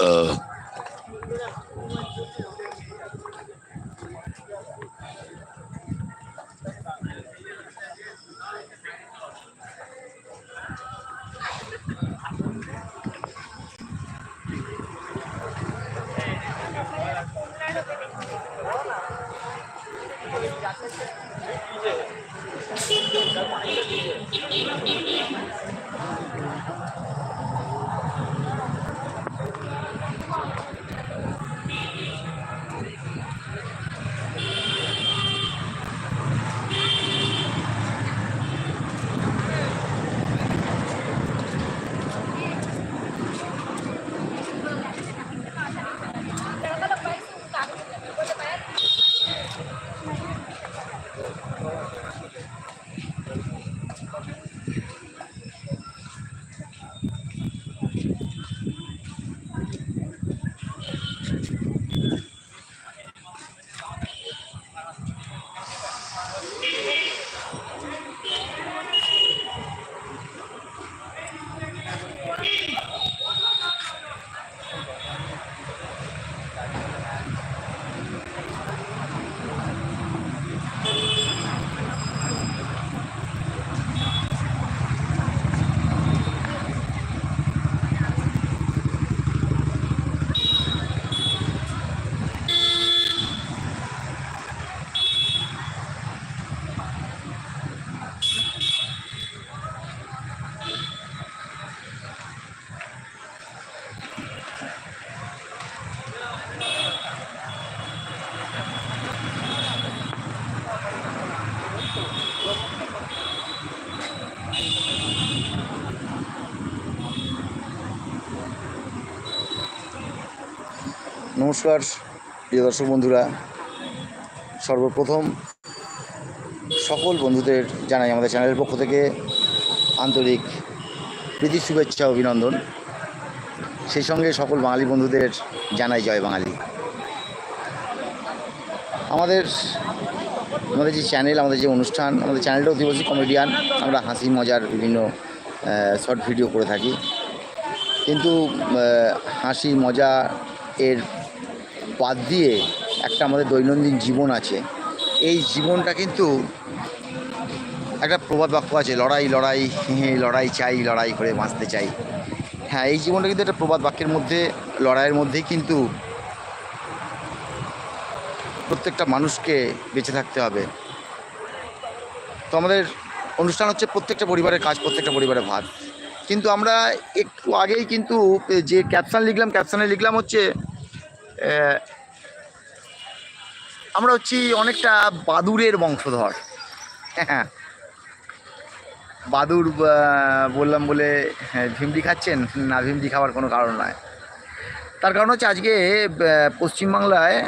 ờ Thank you. Thank you. নমস্কার, প্রিয় দর্শক বন্ধুরা। সর্বপ্রথম সকল বন্ধুদের জানাই আমাদের চ্যানেলের পক্ষ থেকে আন্তরিক প্রীতি, শুভেচ্ছা, অভিনন্দন। সেই সঙ্গে সকল বাঙালি বন্ধুদের জানাই জয় বাঙালি। আমাদের আমাদের যে চ্যানেল, আমাদের যে অনুষ্ঠান, আমাদের চ্যানেলটা অধিবাসী কমেডিয়ান। আমরা হাসি, মজার বিভিন্ন শর্ট ভিডিও করে থাকি। কিন্তু হাসি, মজা এর বাদ দিয়ে একটা আমাদের দৈনন্দিন জীবন আছে। এই জীবনটা কিন্তু একটা প্রবাদ বাক্য আছে, লড়াই লড়াই লড়াই চাই, লড়াই করে বাঁচতে চাই। হ্যাঁ এই জীবনটা কিন্তু একটা প্রবাদ বাক্যের মধ্যে, লড়াইয়ের মধ্যেই কিন্তু প্রত্যেকটা মানুষকে বেঁচে থাকতে হবে। তো আমাদের অনুষ্ঠান হচ্ছে প্রত্যেকটা পরিবারের কাজ, প্রত্যেকটা পরিবারের ভাত। কিন্তু আমরা একটু আগেই কিন্তু যে ক্যাপশান লিখলাম ক্যাপশানে লিখলাম হচ্ছে আমরা হচ্ছি অনেকটা বাদুরের বংশধর। হ্যাঁ বাদুর বললাম বলে হ্যাঁ, ভিমডি খাচ্ছেন? না ভিমডি খাওয়ার কোনো কারণ নয় তার কারণ হচ্ছে আজকে পশ্চিমবাংলায়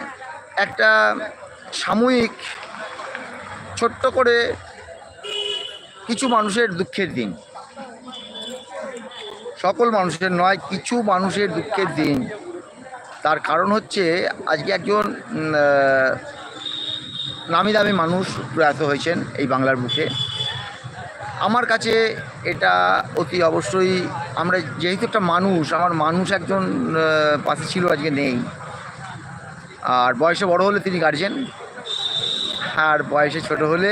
একটা সাময়িক ছোট্ট করে কিছু মানুষের দুঃখের দিন। সকল মানুষের নয় কিছু মানুষের দুঃখের দিন। তার কারণ হচ্ছে আজকে একজন নামি দামি মানুষ প্রয়াত হয়েছেন এই বাংলার বুকে আমার কাছে এটা অতি অবশ্যই, আমরা যেহেতু একটা মানুষ, আমার মানুষ একজন পাশে ছিল, আজকে নেই। আর বয়সে বড় হলে তিনি গার্জেন আর বয়সে ছোট হলে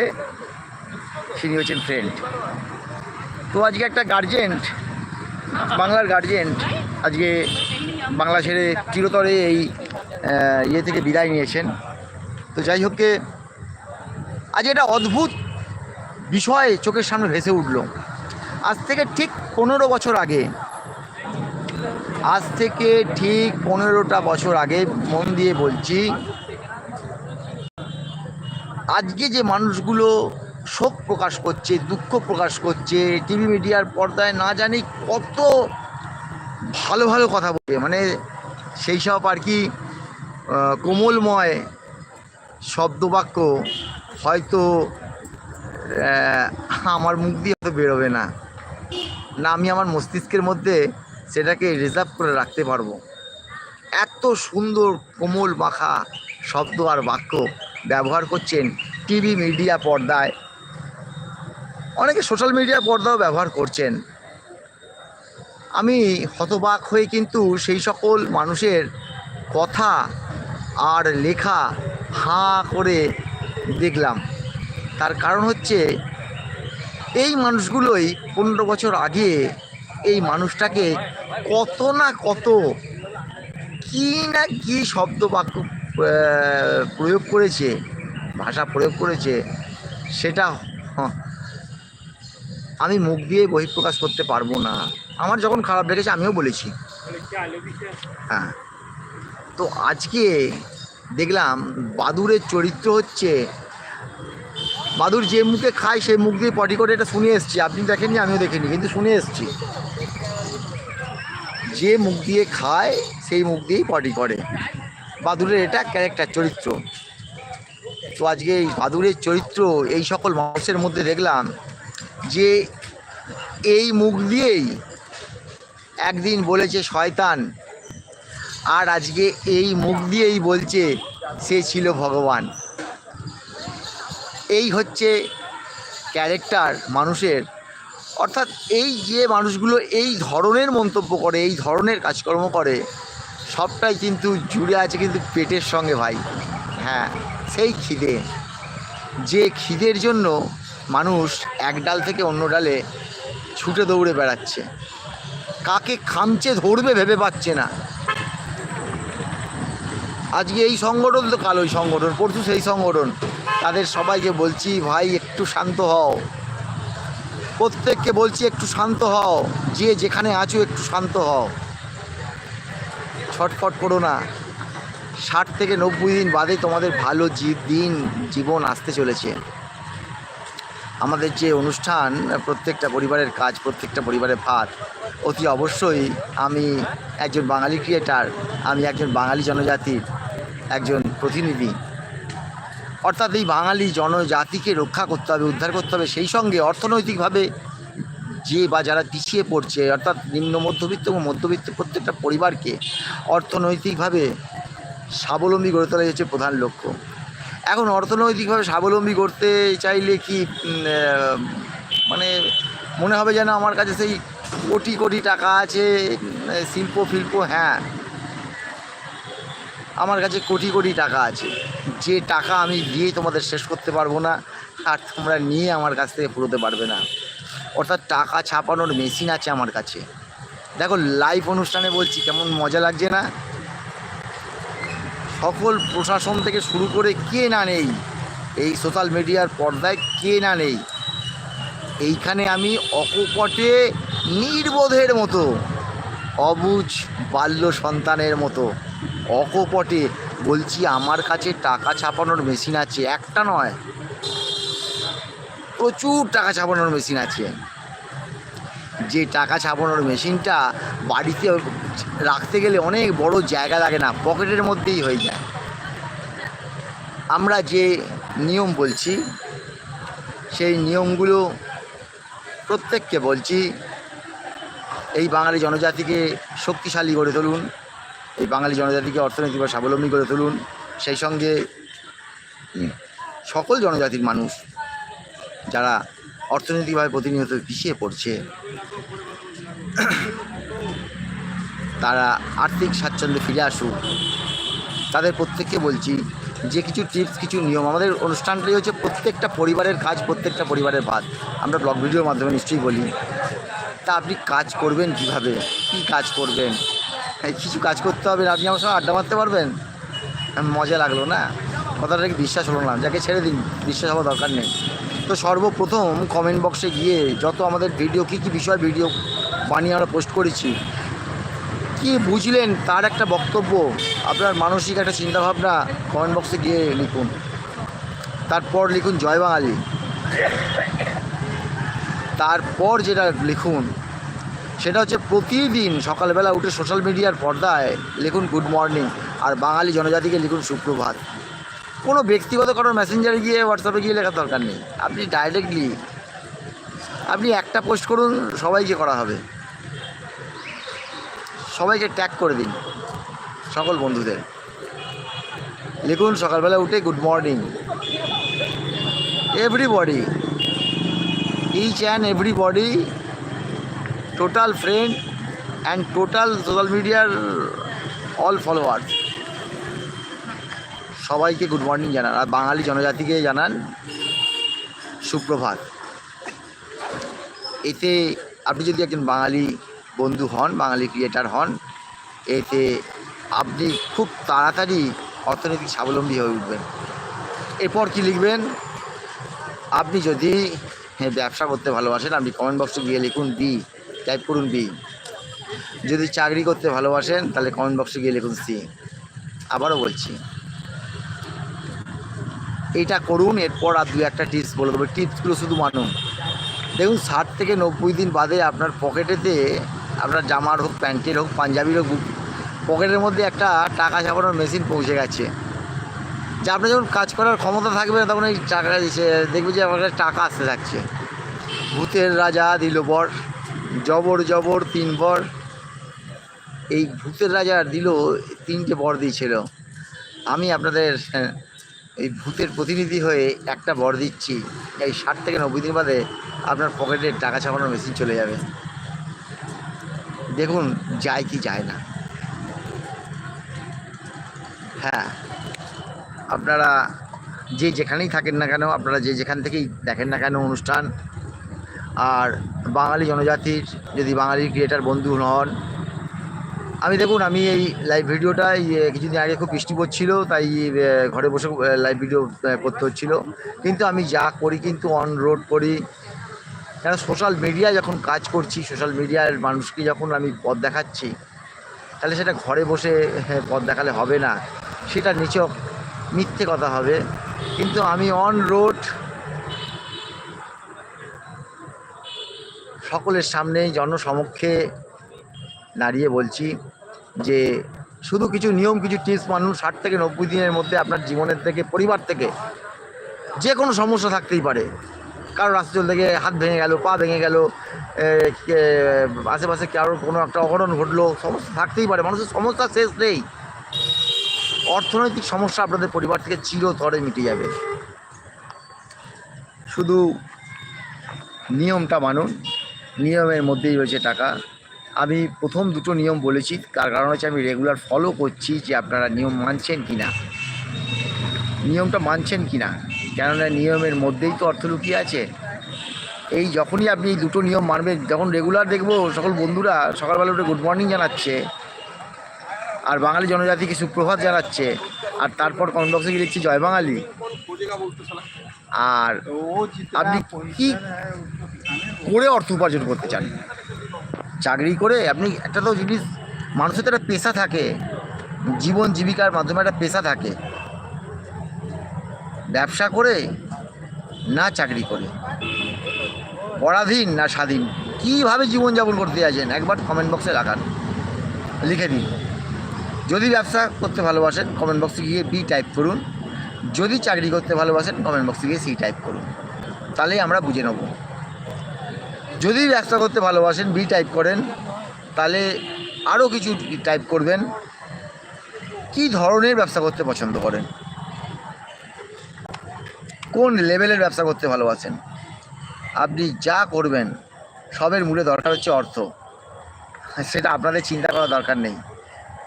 তিনি হচ্ছেন ফ্রেন্ড তো আজকে একটা গার্জেন্ট বাংলার গার্জেন্ট আজকে বাংলা ছেড়ে চিরতরে এই ইয়ে থেকে বিদায় নিয়েছেন। তো যাই হোককে আজ এটা অদ্ভুত বিষয় চোখের সামনে ভেসে উঠল। আজ থেকে ঠিক পনেরো বছর আগে, আজ থেকে ঠিক পনেরোটা বছর আগে মন দিয়ে বলছি, আজকে যে মানুষগুলো শোক প্রকাশ করছে, দুঃখ প্রকাশ করছে, টিভি মিডিয়ার পর্দায় না জানি কত ভালো ভালো কথা বলে মানে সেই সব আর কি কোমলময় শব্দবাক্য হয়তো আমার মুখ দিয়ে হয়তো বেরোবে না। না, আমি আমার মস্তিষ্কের মধ্যে সেটাকে রিজার্ভ করে রাখতে পারব। এত সুন্দর, কোমল মাখা শব্দ আর বাক্য ব্যবহার করছেন টিভি মিডিয়া পর্দায়। অনেকে সোশ্যাল মিডিয়া পর্দাও ব্যবহার করছেন। আমি হতবাক হয়ে কিন্তু সেই সকল মানুষের কথা আর লেখা হাঁ করে দেখলাম। তার কারণ হচ্ছে এই মানুষগুলোই পনেরো বছর আগে এই মানুষটাকে কত না কত কি না কি শব্দ বাক্য প্রয়োগ করেছে, ভাষা প্রয়োগ করেছে, সেটা হ- আমি মুখ দিয়ে বহিঃপ্রকাশ করতে পারব না। আমার যখন খারাপ লেগেছে আমিও বলেছি। হ্যাঁ। তো আজকে দেখলাম বাদুরের চরিত্র হচ্ছে বাদুর যে মুখে খায় সেই মুখ দিয়ে পটি করে এটা শুনে এসছি। আপনি দেখেননি, আমিও দেখিনি, কিন্তু শুনে এসছি। যে মুখ দিয়ে খায় সেই মুখ দিয়েই পটি করে। বাদুরের এটা ক্যারেক্টার চরিত্র। তো আজকে এই বাদুরের চরিত্র, এই সকল মানুষের মধ্যে দেখলাম যে এই মুখ দিয়েই একদিন বলেছে, শয়তান, আর আজকে এই মুখ দিয়েই বলছে, সে ছিল ভগবান। এই হচ্ছে ক্যারেক্টার মানুষের। অর্থাৎ এই যে মানুষগুলো এই ধরনের মন্তব্য করে, এই ধরনের কাজকর্ম করে, সবটাই কিন্তু জুড়ে আছে কিন্তু পেটের সঙ্গে ভাই। হ্যাঁ সেই খিদে। যে খিদের জন্য মানুষ এক ডাল থেকে অন্য ডালে ছুটে দৌড়ে বেড়াচ্ছে। কাকে খামচে ধরবে ভেবে পাচ্ছে না। আজকে এই সংগঠন তো কাল ওই সংগঠন, পরশু সেই সংগঠন। তাদের সবাইকে বলছি, ভাই, একটু শান্ত হও। প্রত্যেককে বলছি, একটু শান্ত হও। যে যেখানে আছো, একটু শান্ত হও। ছটফট করো না। ষাট থেকে নব্বই দিন বাদে তোমাদের ভালো দিন, জীবন আসতে চলেছে। আমাদের যে অনুষ্ঠান, প্রত্যেকটা পরিবারের কাজ, প্রত্যেকটা পরিবারের ভাত, অতি অবশ্যই আমি একজন বাঙালি ক্রিয়েটার আমি একজন বাঙালি জনজাতির একজন প্রতিনিধি। অর্থাৎ এই বাঙালি জনজাতিকে রক্ষা করতে হবে, উদ্ধার করতে হবে, সেই সঙ্গে অর্থনৈতিকভাবে যে বা যারা পিছিয়ে পড়ছে, অর্থাৎ নিম্ন, মধ্যবিত্ত এবং মধ্যবিত্ত প্রত্যেকটা পরিবারকে অর্থনৈতিকভাবে স্বাবলম্বী গড়ে তোলাই হচ্ছে প্রধান লক্ষ্য। এখন অর্থনৈতিকভাবে স্বাবলম্বী করতে চাইলে কি মানে মনে হবে যেন আমার কাছে সেই কোটি কোটি টাকা আছে শিল্প ফিল্প হ্যাঁ। আমার কাছে কোটি কোটি টাকা আছে। যে টাকা আমি দিয়ে তোমাদের শেষ করতে পারব না আর তোমরা নিয়ে আমার কাছ থেকে ফুরোতে পারবে না। অর্থাৎ টাকা ছাপানোর মেশিন আছে আমার কাছে। দেখো লাইভ অনুষ্ঠানে বলছি, কেমন মজা লাগছে না? সকল প্রশাসন থেকে শুরু করে কে না নেই? এই সোশ্যাল মিডিয়ার পর্দায় কে না নেই? এইখানে আমি অকপটে নির্বোধের মতো, অবুঝ বাল্য সন্তানের মতো, অকপটে বলছি আমার কাছে টাকা ছাপানোর মেশিন আছে, একটা নয়, প্রচুর টাকা ছাপানোর মেশিন আছে। যে টাকা ছাপানোর মেশিনটা বাড়িতে রাখতে গেলে অনেক বড় জায়গা লাগে না, পকেটের মধ্যেই হয়ে যায়। আমরা যে নিয়ম বলছি, সেই নিয়মগুলো প্রত্যেককে বলছি, এই বাঙালি জনজাতিকে শক্তিশালী করে তুলুন, এই বাঙালি জনজাতিকে অর্থনৈতিকভাবে স্বাবলম্বী করে তুলুন, সেই সঙ্গে সকল জনজাতির মানুষ যারা অর্থনৈতিকভাবে প্রতিনিয়ত পিছিয়ে পড়ছে। তারা আর্থিক স্বাচ্ছন্দ্যে ফিরে আসুক। তাদের প্রত্যেককে বলছি যে কিছু টিপস কিছু নিয়ম, আমাদের অনুষ্ঠানটাই হচ্ছে প্রত্যেকটা পরিবারের কাজ, প্রত্যেকটা পরিবারের ভাত। আমরা ব্লগ ভিডিওর মাধ্যমে নিশ্চয়ই বলি, তা আপনি কাজ করবেন কীভাবে? কি কাজ করবেন? কিছু কাজ করতে হবে আপনি আমার সঙ্গে আড্ডা মারতে পারবেন? মজা লাগল না? কথাটা বিশ্বাস হলো না, যাকে ছেড়ে দিন, বিশ্বাস হওয়ার দরকার নেই। তো সর্বপ্রথম কমেন্ট বক্সে গিয়ে যত আমাদের ভিডিও কী কী বিষয় ভিডিও বানিয়ে আমরা পোস্ট করেছি, কি বুঝলেন তার একটা বক্তব্য? আপনার মানসিক একটা চিন্তাভাবনা কমেন্ট বক্সে গিয়ে লিখুন। তারপর লিখুন জয় বাঙালি। তারপর যেটা লিখুন, সেটা হচ্ছে প্রতিদিন সকালবেলা উঠে সোশ্যাল মিডিয়ার পর্দায় লিখুন গুড মর্নিং আর বাঙালি জনজাতিকে লিখুন সুপ্রভাত। কোনো ব্যক্তিগত কারোর মেসেঞ্জারে গিয়ে হোয়াটসঅ্যাপে গিয়ে লেখার দরকার নেই। আপনি ডাইরেক্টলি আপনি একটা পোস্ট করুন, সবাইকে করা হবে। সবাইকে ট্যাগ করে দিন, সকল বন্ধুদের। লিখুন, সকালবেলা উঠে good morning everybody each and everybody total friend and total social মিডিয়ার অল ফলোয়ার্স সবাইকে গুড মর্নিং জানান, আর বাঙালি জনজাতিকে জানান সুপ্রভাত। এতে আপনি যদি একজন বাঙালি বন্ধু হন, বাঙালি ক্রিয়েটার হন, এতে আপনি খুব তাড়াতাড়ি অর্থনৈতিক স্বাবলম্বী হয়ে উঠবেন। এরপর কি লিখবেন? আপনি যদি ব্যবসা করতে ভালোবাসেন, আপনি কমেন্ট বক্সে গিয়ে লিখুন বি টাইপ করুন বি যদি চাকরি করতে ভালোবাসেন, তাহলে কমেন্ট বক্সে গিয়ে লিখুন সি আবারও বলছি। এইটা করুন এরপর আর দু একটা টিপস বলে দেবো। টিপসগুলো শুধু মানুন। দেখুন ষাট থেকে নব্বই দিন বাদে আপনার পকেটেতে আপনার জামার হোক প্যান্টের হোক পাঞ্জাবির হোক পকেটের মধ্যে একটা টাকা ছাপানোর মেশিন পৌঁছে গেছে। যা আপনার যখন কাজ করার ক্ষমতা থাকবে না তখন এই টাকা দেখবে যে আপনার টাকা আসতে থাকছে। ভূতের রাজা দিল বর জবর জবর তিন বর এই ভূতের রাজা দিল তিনটে বর দিয়েছিল। আমি আপনাদের হ্যাঁ, এই ভূতের প্রতিনিধি হয়ে একটা বর দিচ্ছি, এই ষাট থেকে নব্বই দিন বাদে আপনার পকেটে টাকা ছাপানোর মেশিন চলে যাবে। দেখুন, যায় কি যায় না। হ্যাঁ আপনারা যে যেখানেই থাকেন না কেন, আপনারা যে যেখান থেকেই দেখেন না কেন অনুষ্ঠান, আর বাঙালি জনজাতির, যদি বাঙালি ক্রিয়েটার বন্ধু হন আমি দেখুন, আমি এই লাইভ ভিডিওটা কিছুদিন আগে খুব বৃষ্টি পড়ছিল, তাই ঘরে বসে লাইভ ভিডিও করতে হচ্ছিল। কিন্তু আমি যা করি কিন্তু অন রোড করি। কেন সোশ্যাল মিডিয়া যখন কাজ করছি সোশ্যাল মিডিয়ার মানুষকে যখন আমি পথ দেখাচ্ছি, তাহলে সেটা ঘরে বসে পথ দেখালে হবে না। সেটা নিচক মিথ্যে কথা হবে। কিন্তু আমি অন রোড সকলের সামনে, জনসমক্ষে দাঁড়িয়ে বলছি যে শুধু কিছু নিয়ম, কিছু টিপস মানুষ ষাট থেকে নব্বই দিনের মধ্যে আপনার জীবনের থেকে, পরিবার থেকে যে কোনো সমস্যা থাকতেই পারে। কারও রাস্তা চলতে গিয়ে হাত ভেঙে গেল, পা ভেঙে গেল আশেপাশে কারোর কোনো একটা অঘটন ঘটলো, সমস্যা থাকতেই পারে। মানুষের সমস্যা শেষ নেই। অর্থনৈতিক সমস্যা আপনাদের পরিবার থেকে চিরতরে মিটে যাবে। শুধু নিয়মটা মানুন নিয়মের মধ্যেই রয়েছে টাকা। আমি প্রথম দুটো নিয়ম বলেছি তার কারণ হচ্ছে আমি রেগুলার ফলো করছি যে আপনারা নিয়ম মানছেন কি না নিয়মটা মানছেন কি না কেননা নিয়মের মধ্যেই তো অর্থ লুকিয়ে আছে। এই যখনই আপনি এই দুটো নিয়ম মানবেন যখন রেগুলার দেখব সকল বন্ধুরা সকালবেলা উঠে গুড মর্নিং জানাচ্ছে আর বাঙালি জনজাতিকে সুপ্রভাত জানাচ্ছে আর তারপর কমেন্ট বক্সে গিয়ে লিখছি জয় বাঙালি। আর আপনি কি করে অর্থ উপার্জন করতে চান? চাকরি করে আপনি একটা তো জিনিস, মানুষের তো একটা পেশা থাকে। জীবন জীবিকার মাধ্যমে একটা পেশা থাকে। ব্যবসা করে না চাকরি করে। পরাধীন না স্বাধীন। কীভাবে জীবনযাপন করতে আছেন একবার কমেন্ট বক্সে লাগান। লিখে দিন। যদি ব্যবসা করতে ভালোবাসেন কমেন্ট বক্সে গিয়ে বি টাইপ করুন। যদি চাকরি করতে ভালোবাসেন কমেন্ট বক্সে গিয়ে সি টাইপ করুন। তাহলেই আমরা বুঝে নেব। যদি ব্যবসা করতে ভালোবাসেন বি টাইপ করেন, তাহলে আরও কিছু টাইপ করবেন। কি ধরনের ব্যবসা করতে পছন্দ করেন? কোন লেভেলের ব্যবসা করতে ভালোবাসেন? আপনি যা করবেন, সবের মূলে দরকার হচ্ছে অর্থ। সেটা আপনাদের চিন্তা করার দরকার নেই।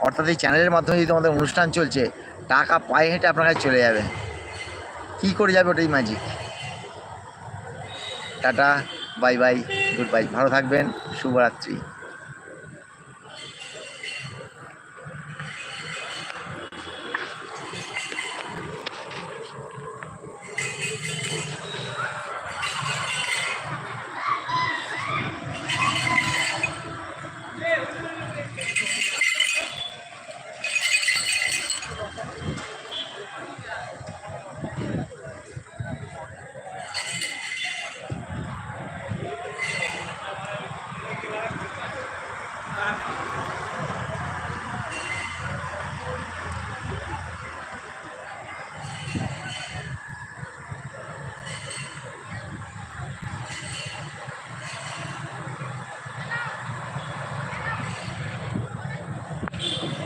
অর্থাৎ এই চ্যানেলের মাধ্যমে যদি আমাদের অনুষ্ঠান চলছে, টাকা পায়ে হেঁটে আপনার কাছে চলে যাবে। কী করে যাবে ওটাই magic tata. Bye bye goodbye. ভালো থাকবেন শুভরাত্রি।